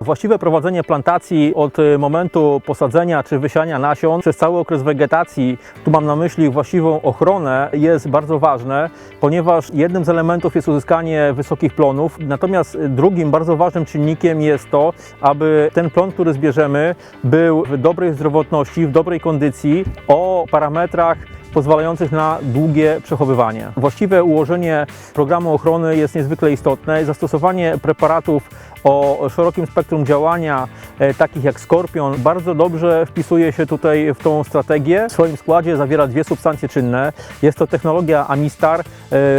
Właściwe prowadzenie plantacji od y, momentu posadzenia czy wysiania nasion przez cały okres wegetacji, tu mam na myśli właściwą ochronę, jest bardzo ważne, ponieważ jednym z elementów jest uzyskanie wysokich plonów, natomiast drugim bardzo ważnym czynnikiem jest to, aby ten plon, który zbierzemy, był w dobrej zdrowotności, w dobrej kondycji, o parametrach pozwalających na długie przechowywanie. Właściwe ułożenie programu ochrony jest niezwykle istotne. Zastosowanie preparatów o szerokim spektrum działania, takich jak skorpion, bardzo dobrze wpisuje się tutaj w tą strategię. W swoim składzie zawiera dwie substancje czynne. Jest to technologia Amistar e,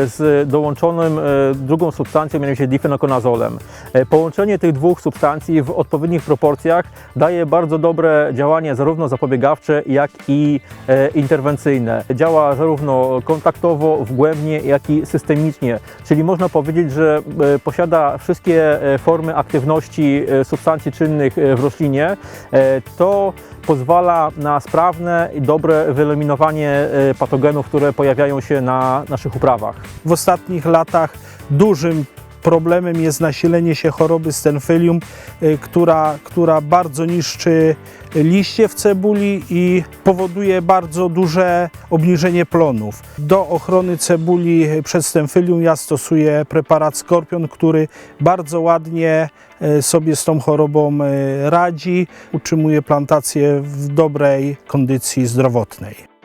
z dołączonym e, drugą substancją, mianowicie difenokonazolem. E, Połączenie tych dwóch substancji w odpowiednich proporcjach daje bardzo dobre działanie zarówno zapobiegawcze, jak i e, interwencyjne. Działa zarówno kontaktowo, wgłębnie, jak i systemicznie, czyli można powiedzieć, że e, posiada wszystkie e, formy aktywności e, substancji czynnych e, w roślinie. E, To pozwala na sprawne i dobre wyeliminowanie e, patogenów, które pojawiają się na naszych uprawach. W ostatnich latach dużym problemem jest nasilenie się choroby stenfylium, y, która, która bardzo niszczy liście w cebuli i powoduje bardzo duże obniżenie plonów. Do ochrony cebuli przed stenfylium ja stosuję preparat Skorpion, który bardzo ładnie y, sobie z tą chorobą y, radzi, utrzymuje plantację w dobrej kondycji zdrowotnej.